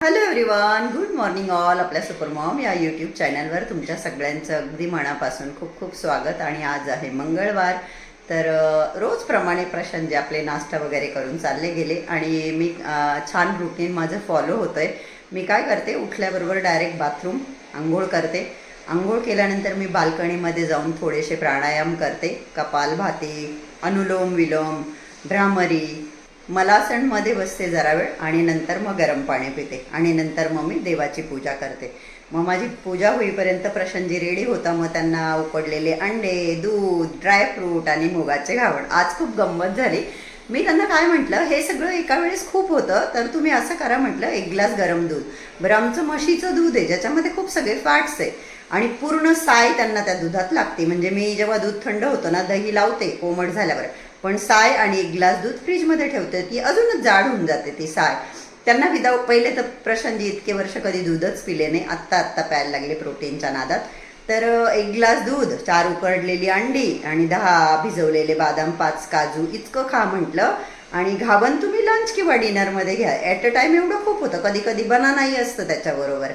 Hello everyone good morning all आपल्या supermom या YouTube चॅनलवर तुमच्या सगळ्यांचं अगदी मनापासून खूप खूप स्वागत आणि आज आहे मंगळवार. तर रोजप्रमाणे प्रशांत जे आपले नाश्ता वगैरे करून चालले गेले आणि मी छान रुटीन माझं फॉलो होतं आहे मी काय करते उठल्याबरोबर डायरेक्ट बाथरूम आंघोळ करते. आंघोळ केल्यानंतर मी बाल्कनीमध्ये जाऊन थोडेसे प्राणायाम करते. कपालभाती अनुलोम विलोम भ्रामरी मलासणमध्ये बसते जरा वेळ आणि नंतर मग गरम पाणी पिते आणि नंतर मग मी देवाची पूजा करते. मग माझी पूजा होईपर्यंत प्रशंजी रेडी होता. मग त्यांना उकडलेले अंडे दूध ड्रायफ्रूट आणि मुगाचे घावण. आज खूप गंमत झाली. मी त्यांना काय म्हटलं हे सगळं एका वेळेस खूप होतं तर तुम्ही असं करा म्हटलं एक ग्लास गरम दूध. बरं आमचं म्हशीचं दूध आहे ज्याच्यामध्ये खूप सगळे फॅट्स आहे. आणि पूर्ण साय त्यांना त्या दुधात लागते. म्हणजे मी जेव्हा दूध थंड होतं ना दही लावते कोमट झाल्यावर. पण साय आणि एक ग्लास दूध फ्रीजमध्ये ठेवते ती अजूनच जाड होऊन जाते ती साय. त्यांना विदाऊट पहिले तर प्रशांतजी इतके वर्ष कधी दूधच पिले नाही आत्ता आत्ता प्यायला लागले प्रोटीनच्या नादात. तर एक ग्लास दूध चार उकडलेली अंडी आणि दहा भिजवलेले बदाम पाच काजू इतकं खा म्हटलं. आणि घावन तुम्ही लंच किंवा डिनरमध्ये घ्या. ॲट अ टाईम एवढं खूप होतं. कधी कधी बनानाही असतं त्याच्याबरोबर.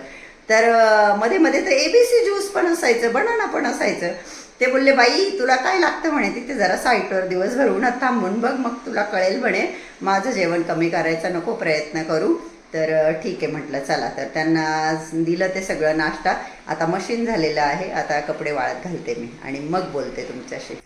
तर मध्ये मध्ये तर एबीसी ज्यूस पण असायचं बनाना पण असायचं. ते बोलले बाई तुला काय लागतं म्हणे? तिथे जरा साईटवर दिवसभर उन्हात थांबून बघ मग तुला कळेल म्हणे. माझं जेवण कमी करायचा नको प्रयत्न करू. तर ठीक आहे म्हटलं चला. तर त्यांना दिलं ते सगळं नाश्ता. आता मशीन झालेलं आहे. आता कपडे वाळत घालते मी आणि मग बोलते तुमच्याशी.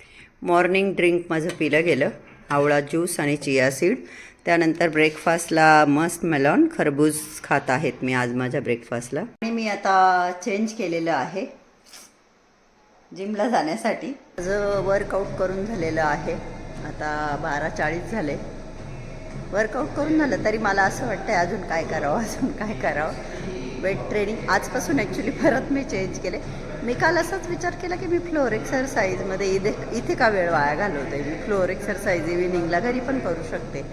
मॉर्निंग ड्रिंक माझं पिलं गेलं. आवळा ज्यूस आणि चिया सीड. त्यानंतर ब्रेकफास्टला मस्त मेलॉन खरबूज खात आहेत मी आज माझ्या ब्रेकफास्टला. आणि मी आता चेंज केलेलं आहे. जिमला जाण्यासाठी. माझं वर्कआउट करून झालेलं आहे. आता बारा चाळीस झाले. वर्कआउट करून झालं तरी मला असं वाटतं अजून काय करावं अजून काय करावं. वेट ट्रेनिंग आजपासून ॲक्च्युली परत मी चेंज केले. मी काल असाच विचार केला की मी फ्लोअर एक्सरसाइजमध्ये इथे इथे का वेळ वाया घालवते मी फ्लोअर एक्सरसाइज इव्हिनिंगला घरी पण करू शकते.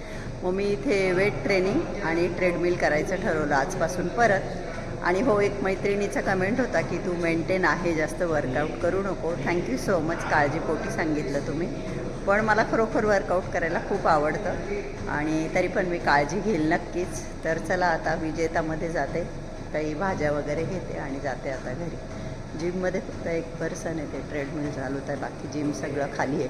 मग मी इथे वेट ट्रेनिंग आणि ट्रेडमिल करायचं ठरवलं आजपासून परत. आणि हो एक मैत्रिणीचा कमेंट होता की तू मेंटेन आहे जास्त वर्कआउट करू नको. थँक्यू सो मच काळजीपोटी सांगितलं तुम्ही. पण मला खरोखर वर्कआउट करायला खूप आवडतं आणि तरी पण मी काळजी घेईल नक्कीच. तर चला आता विजेतामध्ये जाते. काही भाज्या वगैरे घेते आणि जाते आता घरी. जिममध्ये फक्त एक पर्सन येते ट्रेडमिल चालू आहे बाकी जिम सगळं खाली आहे.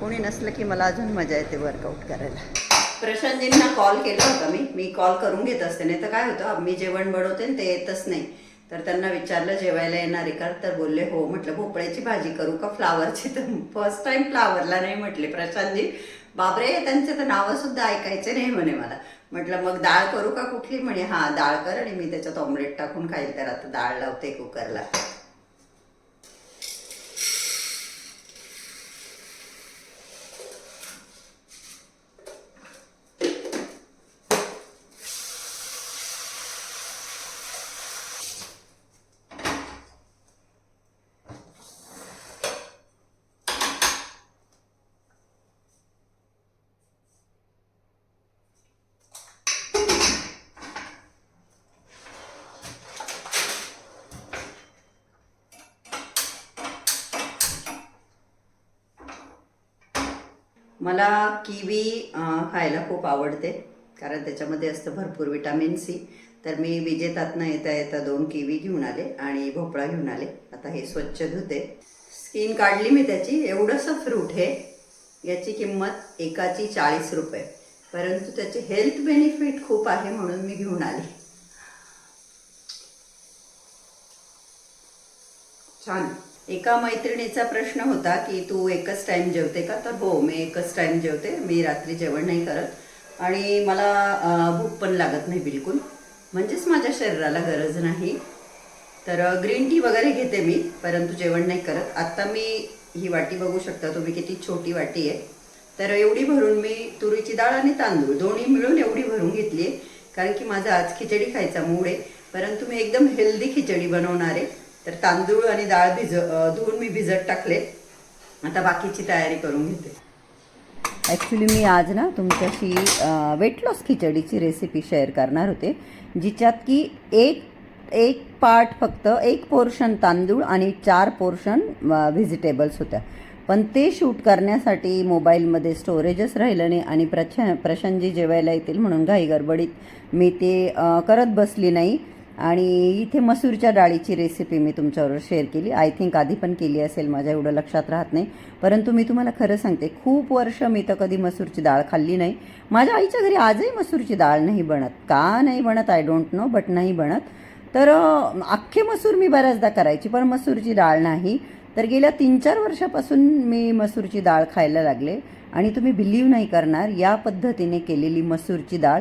कोणी नसलं की मला अजून मजा येते वर्कआउट करायला. प्रशांतजींना कॉल केला होता मी. मी कॉल करून घेत असते. नाही तर काय होतं मी जेवण बनवते आणि ते येतच नाही. तर त्यांना विचारलं जेवायला येणार आहे का? तर बोलले हो. म्हटलं भोपळ्याची भाजी करू का? फ्लावरची? तर फर्स्ट टाइम फ्लावरला नाही म्हटले प्रशांतजी. बापरे त्यांचे तर नावं सुद्धा ऐकायचे नाही म्हणे मला. म्हटलं मग डाळ करू का कुठली? म्हणे हां डाळ कर आणि मी त्याच्यात ऑमलेट टाकून खाईल. तर आता डाळ लावते कुकरला मला किवी खायला खूप आवडते कारण त्याच्यामध्ये असतं भरपूर विटॅमिन सी. तर मी विजेतातनं येता येता दोन किवी घेऊन आले आणि भोपळा घेऊन आले. आता हे स्वच्छ धुते. स्किन काढली मी त्याची. एवढंसं फ्रूट हे याची किंमत एकाची चाळीस रुपये. परंतु त्याचे हेल्थ बेनिफिट खूप आहे म्हणून मी घेऊन आले. छान. एका मैत्रिणीचा प्रश्न होता की तू एकच टाइम जेवते का? तर हो मी एकच टाइम जेवते. मी रात्री जेवण नाही करत. आणि मला भूक पण लागत नाही बिलकुल. म्हणजेच माझ्या शरीराला गरज नाही. तर ग्रीन टी वगैरे घेते मी परंतु जेवण नाही करत. आत्ता मी ही वाटी बघू शकता तुम्ही किती छोटी वाटी आहे. तर एवढी भरून मी तुरीची डाळ आणि तांदूळ दोन्ही मिळून एवढी भरून घेतली आहे. कारण की माझा आज खिचडी खायचा मूड आहे. परंतु मी एकदम हेल्दी खिचडी बनवणार आहे. तर तांदूळ आणि डाळ भिज धुवून मी भिजत टाकले. आता बाकीची तयारी करून घेते. ॲक्च्युली मी आज ना तुमच्याशी वेट लॉस खिचडीची रेसिपी शेअर करणार होते जिच्यात की एक एक पार्ट फक्त एक पोर्शन तांदूळ आणि चार पोर्शन व्हेजिटेबल्स होत्या. पण ते शूट करण्यासाठी मोबाईलमध्ये स्टोरेजच राहिलं नाही आणि प्रश प्रशांतजी जेवायला येतील म्हणून घाई गडबडीत मी ते करत बसली नाही. आणि इथे मसूरच्या डाळीची रेसिपी मी तुमच्याबरोबर शेअर केली. आय थिंक आधी पण केली असेल माझ्या एवढं लक्षात राहत नाही. परंतु मी तुम्हाला खरं सांगते खूप वर्ष मी तर कधी मसूरची डाळ खाल्ली नाही. माझ्या आईच्या घरी आजही मसूरची डाळ नाही बनत. का नाही बनत? आय डोंट नो बट नाही बनत. तर अख्खे मसूर मी बऱ्याचदा करायची पण मसूरची डाळ नाही. तर गेल्या तीन चार वर्षापासून मी मसूरची डाळ खायला लागले. आणि तुम्ही बिलीव नाही करणार या पद्धतीने केलेली मसूरची डाळ.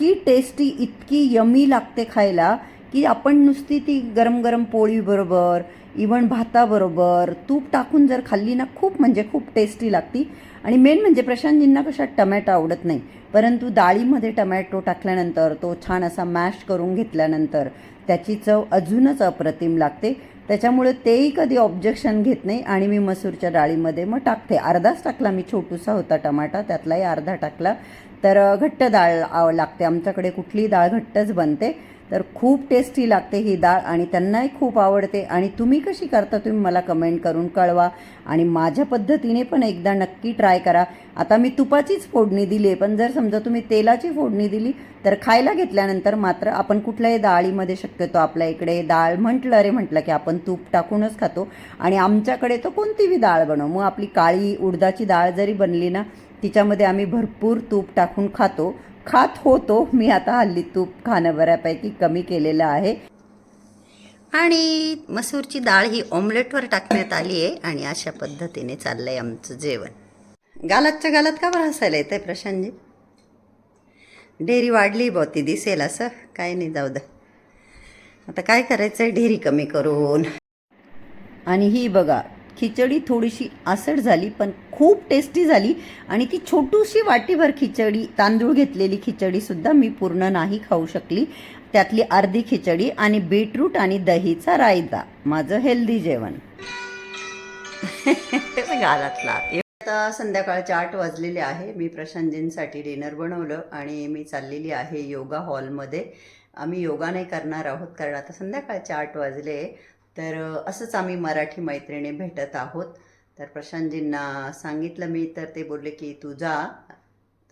इतकी टेस्टी इतकी यमी लागते खायला की आपण नुसती ती गरम गरम पोळीबरोबर इवन भाताबरोबर तूप टाकून जर खाल्ली ना खूप म्हणजे खूप टेस्टी लागती. आणि मेन म्हणजे प्रशांतजींना कशा टमॅटो आवडत नाही. परंतु डाळीमध्ये टमॅटो टाकल्यानंतर तो छान असा मॅश करून घेतल्यानंतर त्याची चव अजूनच अप्रतिम लागते. त्याच्यामुळे तेही कधी ऑब्जेक्शन घेत नाही आणि मी मसूरच्या डाळीमध्ये मग टाकते. अर्धाच टाकला मी छोटूसा होता टमाटा त्यातलाही अर्धा टाकला. तर घट्ट डाळ लागते. आमच्याकडे कुठलीही डाळ घट्टच बनते. तर खूप टेस्टी लागते ही डाळ आणि त्यांनाही खूप आवडते. आणि तुम्ही कशी करता तुम्ही मला कमेंट करून कळवा आणि माझ्या पद्धतीने पण एकदा नक्की ट्राय करा. आता मी तुपाचीच फोडणी दिली आहे पण जर समजा तुम्ही तेलाची फोडणी दिली तर खायला घेतल्यानंतर मात्र आपण कुठल्याही डाळीमध्ये शक्यतो आपल्या इकडे डाळ म्हटलं रे म्हटलं की आपण तूप टाकूनच खातो. आणि आमच्याकडे तर कोणतीही डाळ बनव. मग आपली काळी उडदाची डाळ जरी बनली ना तिच्यामध्ये आम्ही भरपूर तूप टाकून खातो. खात होतो. मी आता हल्ली तूप खाणं बऱ्यापैकी कमी केलेलं आहे. आणि मसूरची डाळ ही ऑमलेटवर टाकण्यात आली आहे आणि अशा पद्धतीने चाललंय आमचं जेवण. गालातच्या गालात का बरं हसायला येतंय प्रशांतजी? डेअरी वाढली बा ती दिसेल असं. काय नाही जाऊ दे. आता काय करायचं आहे ढेरी कमी करून. आणि ही बघा खिचडी थोडीशी आसट झाली पण खूप टेस्टी झाली आणि ती छोटूशी वाटीभर खिचडी तांदूळ घेतलेली खिचडीसुद्धा मी पूर्ण नाही खाऊ शकली. त्यातली अर्धी खिचडी आणि बीटरूट आणि दहीचा रायता. माझं हेल्दी जेवण. गालातला आता संध्याकाळचे आठ वाजलेले आहे. मी प्रशांतजींसाठी डिनर बनवलं आणि मी चाललेली आहे योगा हॉलमध्ये आम्ही योगा नाही करणार आहोत कारण आता संध्याकाळचे आठ वाजले. तर असंच आम्ही मराठी मैत्रिणी भेटत आहोत. तर प्रशांतजींना सांगितलं मी तर ते बोलले की तू जा.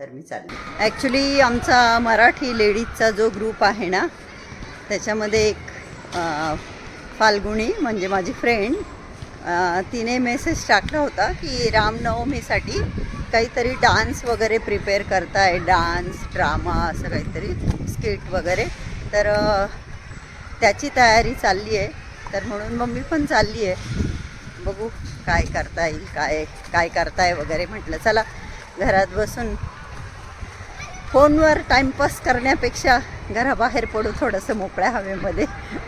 तर मी चालली. ॲक्च्युली आमचा मराठी लेडीजचा जो ग्रुप आहे ना त्याच्यामध्ये एक फाल्गुणी म्हणजे माझी फ्रेंड तिने मेसेज टाकला होता की रामनवमीसाठी काहीतरी डान्स वगैरे प्रिपेअर करताय डान्स ड्रामा असं काहीतरी स्किट वगैरे. तर त्याची तयारी चालली आहे. तर म्हणून मम्मी पण चालली आहे. बघू काय करता येईल काय काय करताय वगैरे म्हटलं. चला घरात बसून फोनवर टाईमपास करण्यापेक्षा घराबाहेर पडू थोडंसं मोकळ्या हवेमध्ये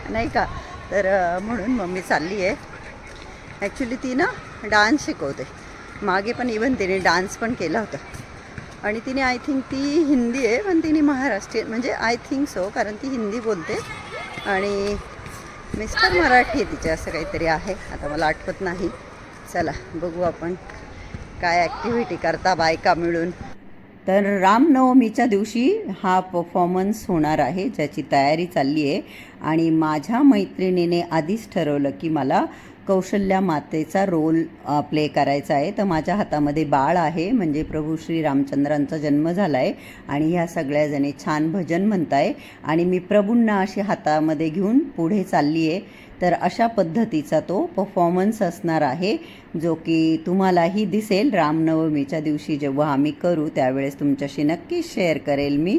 नाही का? तर म्हणून मम्मी चालली आहे. ॲक्च्युली ती ना डान्स शिकवते. मागे पण इवन तिने डान्स पण केला होता. आणि तिने आय थिंक ती हिंदी आहे पण तिने महाराष्ट्रीयन म्हणजे आय थिंक सो कारण ती हिंदी बोलते. आणि मिस्टर मराठी आहे तिचे असं काहीतरी आहे. आता मला आठवत नाही. चला बघू आपण काय ॲक्टिव्हिटी करता बायका मिळून. तर रामनवमीच्या दिवशी हा परफॉर्मन्स होणार आहे ज्याची तयारी चालली आहे. आणि माझ्या मैत्रिणीने आधीच ठरवलं की मला कौशल्या मातेचा रोल प्ले करायचा आहे. तर माझ्या हातामध्ये बाळ आहे म्हणजे प्रभू श्री रामचंद्रांचा जन्म झाला आहे आणि ह्या सगळ्याजणी छान भजन म्हणताय. आणि मी प्रभूंना अशी हातामध्ये घेऊन पुढे चालली आहे तर अशा पद्धतीचा तो परफॉर्मन्स असणार आहे जो की तुम्हालाही दिसेल. रामनवमीच्या दिवशी जेव्हा आम्ही करू त्यावेळेस तुमच्याशी नक्कीच शेअर करेल मी.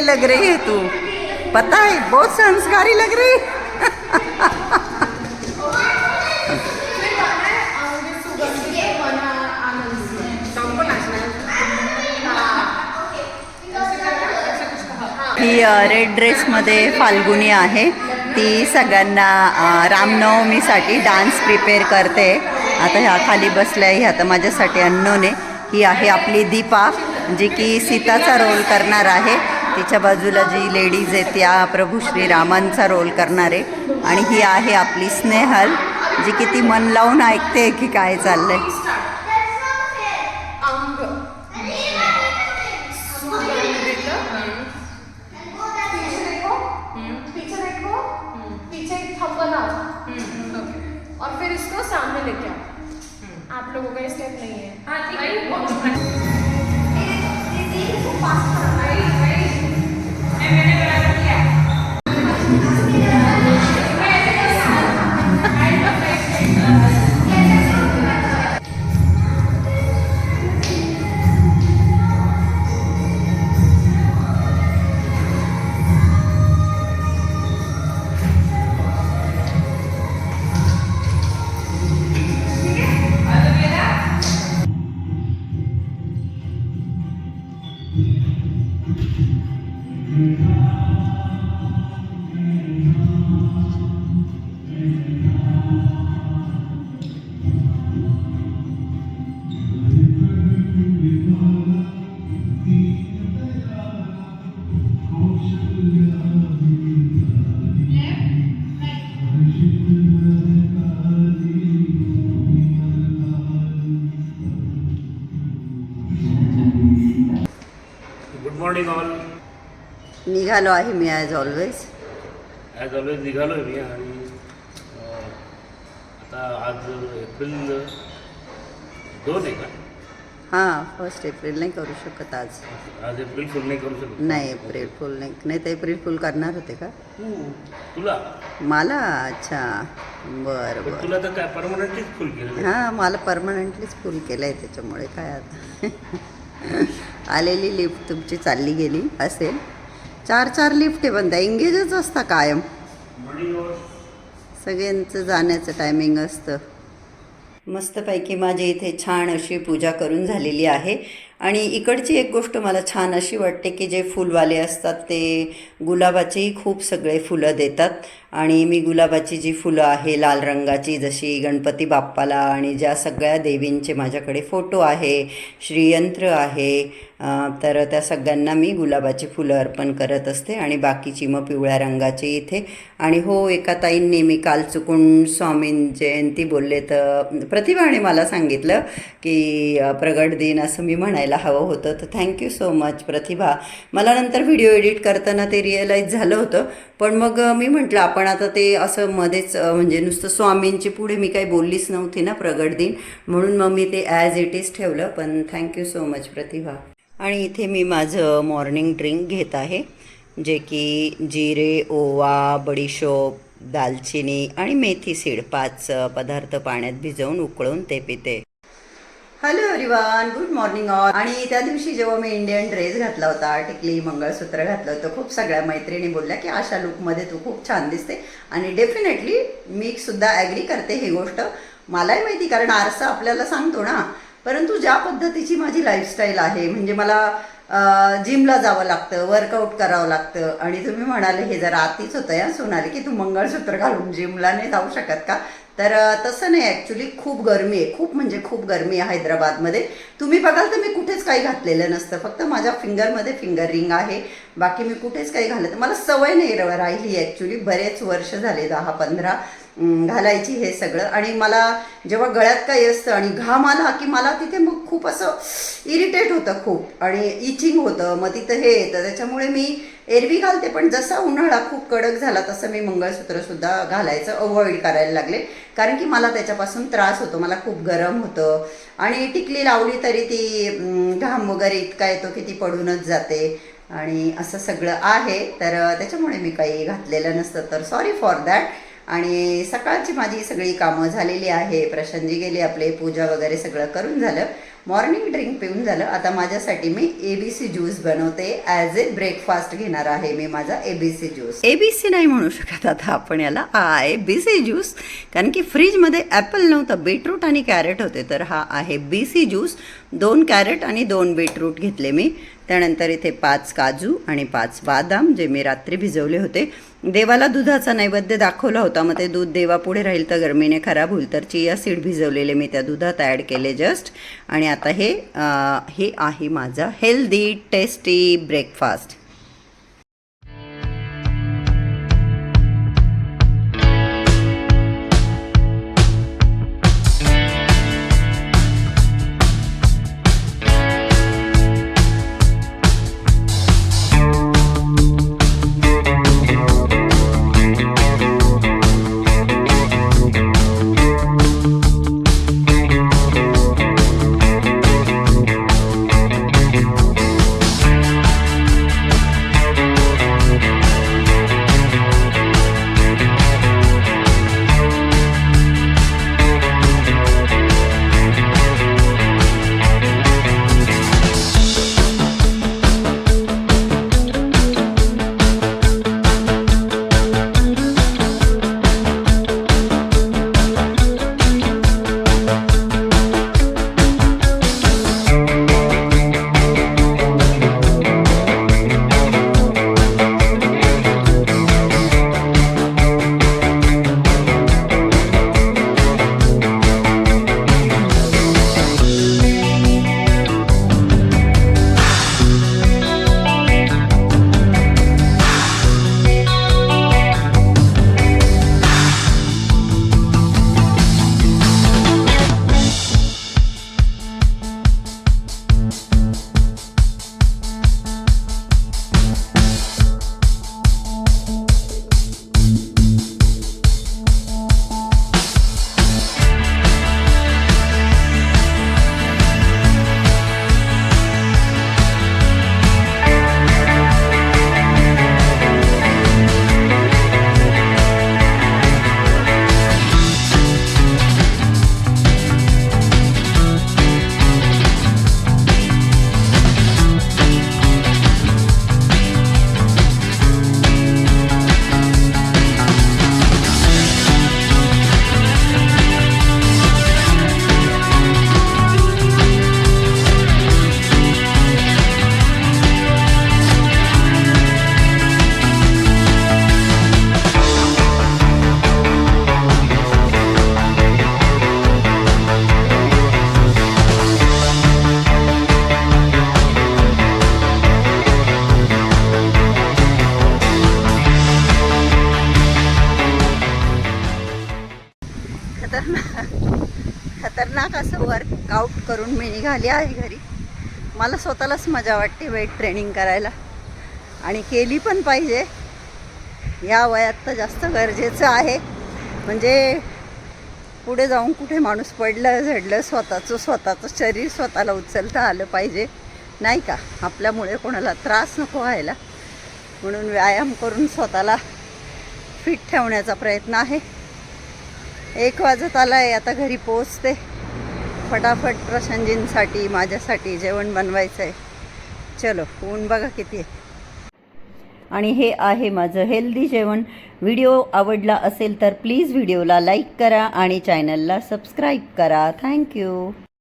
लग रही है तू। पता है बहुत संस्कारी लग रही। ही रेड ड्रेसमध्ये फाल्गुनी आहे. ती सगळ्यांना रामनवमीसाठी डान्स प्रिपेअर करते. आता ह्या खाली बसल्या ह्या आता माझ्यासाठी अन्नोने. ही आहे आपली दीपा जी की सीताचा रोल करणार आहे. तिच्या बाजूला जी लेडीज आहेत त्या प्रभू श्रीरामांचा रोल करणारे. आणि ही आहे आपली स्नेहल जी किती मन लावून ऐकते की काय चाललंय. निघालो आहे मी ॲज ऑलवेज ॲज ऑलवेज निघालो आहे मी आणि आता आज एप्रिल दोन आहे का? हां फर्स्ट एप्रिल नाही करू शकत आज. आज एप्रिल फुल नाही करू शकत. नाही एप्रिल फुल नाही. नाही तर एप्रिल फुल करणार होते का? तू तुला? मला? अच्छा. बरं बरं. तुला तर काय परमनंटलीच फुल केलं हां मला परमनंटलीच फुल केलं आहे त्याच्यामुळे काय आता. आलेली लिफ्ट तुमची चालली गेली असेल. चार चार लिफ्ट आहे पण एंगेजच असता कायम. सगळ्यांचं जाण्याचं टायमिंग असतं. मस्तपैकी माझी इथे छान अशी पूजा करून झालेली आहे. आणि इकडची एक गोष्ट मला छान अशी वाटते की जे फुलवाले असतात ते गुलाबाचीही खूप सगळे फुलं देतात. आणि मी गुलाबाची जी फुलं आहे लाल रंगाची जशी गणपती बाप्पाला आणि ज्या सगळ्या देवींचे माझ्याकडे फोटो आहे श्रीयंत्र आहे तर त्या सगळ्यांना मी गुलाबाची फुलं अर्पण करत असते आणि बाकीची मग पिवळ्या रंगाची इथे. आणि हो एका ताईंनी मी काल चुकून स्वामीं जयंती बोलले तर प्रतिभाने मला सांगितलं की प्रगट दिन असं मी म्हणायला हवं होतं. तर थँक्यू सो मच प्रतिभा. मला नंतर व्हिडिओ एडिट करताना ते रिअलाईज झालं होतं. पण मग मी म्हटलं आपण आता ते असं मध्येच म्हणजे नुसतं स्वामींची पुढे मी काही बोललीच नव्हती ना प्रगट दिन. म्हणून मग मी ते ॲज इट इज ठेवलं. पण थँक्यू सो मच प्रतिभा. आणि इथे मी माझं मॉर्निंग ड्रिंक घेत आहे जे की जिरे ओवा बडीशोप दालचिनी आणि मेथी सीड पाच पदार्थ पाण्यात भिजवून उकळून ते पिते. Hello everyone good morning all आणि त्या दिवशी जेव्हा मी इंडियन ड्रेस घातला होता टिकली मंगळसूत्र घातलं होतं खूप सगळ्या मैत्रिणी बोलल्या की अशा लुकमध्ये तू खूप छान दिसते. आणि डेफिनेटली मी सुद्धा ॲग्री करते ही गोष्ट. मलाही माहिती कारण आरसा आपल्याला सांगतो ना परंतु ज्या पद्धतीची माझी लाईफस्टाईल आहे म्हणजे मला जिमला जावं लागतं वर्कआउट करावं लागतं आणि तुम्ही म्हणाले हे जरा आतीच होतं या सोनाली की तू मंगळसूत्र घालून जिमला नाही जाऊ शकत का? तर तसं नाही ॲक्च्युली खूप गरमी आहे खूप म्हणजे खूप गरमी आहे हैदराबादमध्ये. तुम्ही बघाल तर मी कुठेच काही घातलेलं नसतं फक्त माझ्या फिंगरमध्ये फिंगर रिंग आहे बाकी मी कुठेच काही घालत मला सवय नाही राहिली ॲक्च्युली बरेच वर्ष झाले दहा पंधरा घालायची हे सगळं. आणि मला जेव्हा गळ्यात काही असतं आणि घाम आला की मला तिथे मग खूप असं इरिटेट होतं खूप. आणि इचिंग होतं मग तिथं हे येतं. त्याच्यामुळे मी एरवी घालते पण जसा उन्हाळा खूप कडक झाला तसं मी मंगळसूत्रसुद्धा घालायचं अवॉइड करायला लागले. कारण की मला त्याच्यापासून त्रास होतो मला खूप गरम होतं. आणि टिकली लावली तरी ती घाम वगैरे इतका येतो की ती पडूनच जाते. आणि असं सगळं आहे. तर त्याच्यामुळे मी काही घातलेलं नसतं. तर सॉरी फॉर दॅट आणि सकाळची माझी सगळी कामं झालेली आहे प्रशांतजी गेले आपले पूजा वगैरे सगळं करून झालं. मॉर्निंग ड्रिंक पिऊन झालं. आता माझ्यासाठी मी ए बी सी ज्यूस बनवते. ॲज ए ब्रेकफास्ट घेणार आहे मी माझा A B C juice A B C नाही म्हणू शकत आता आपण याला. आय बी सी ज्यूस कारण की फ्रीजमध्ये ॲपल नव्हतं बीटरूट आणि कॅरेट होते. तर हा आहे बी सी ज्यूस दोन कॅरेट आणि दोन बीटरूट घेतले मी. त्यानंतर इथे पाच काजू आणि पाच बादाम जे मी रात्री भिजवले होते. देवाला दुधाचा नैवेद्य दाखवला होता मग ते दूध देवापुढे राहील तर गरमीने खराब होईल तर चिया सीड भिजवलेले मी त्या दुधात ॲड केले जस्ट आणि आता हे आ, हे आहे माझा हेल्दी टेस्टी ब्रेकफास्ट निघाली आहे घरी. मला स्वतःलाच मजा वाटते वेट ट्रेनिंग करायला. आणि केली पण पाहिजे. या वयात तर जास्त गरजेचं आहे. म्हणजे पुढे जाऊन कुठे माणूस पडलं झडलं स्वतःचं स्वतःचं शरीर स्वतःला उचलता आलं पाहिजे. नाही का? आपल्यामुळे कोणाला त्रास नको व्हायला. म्हणून व्यायाम करून स्वतःला फिट ठेवण्याचा प्रयत्न आहे. एक वाजत आला आहे आता घरी पोचते फटाफट प्रसंजींसाठी माझ्यासाठी जेवण बनवायचं आहे चलो ऊन बघा किती आहे. आणि हे आहे माझं हेल्दी जेवण. व्हिडिओ आवडला असेल तर प्लीज व्हिडिओला लाईक करा आणि चॅनलला सबस्क्राईब करा. थँक्यू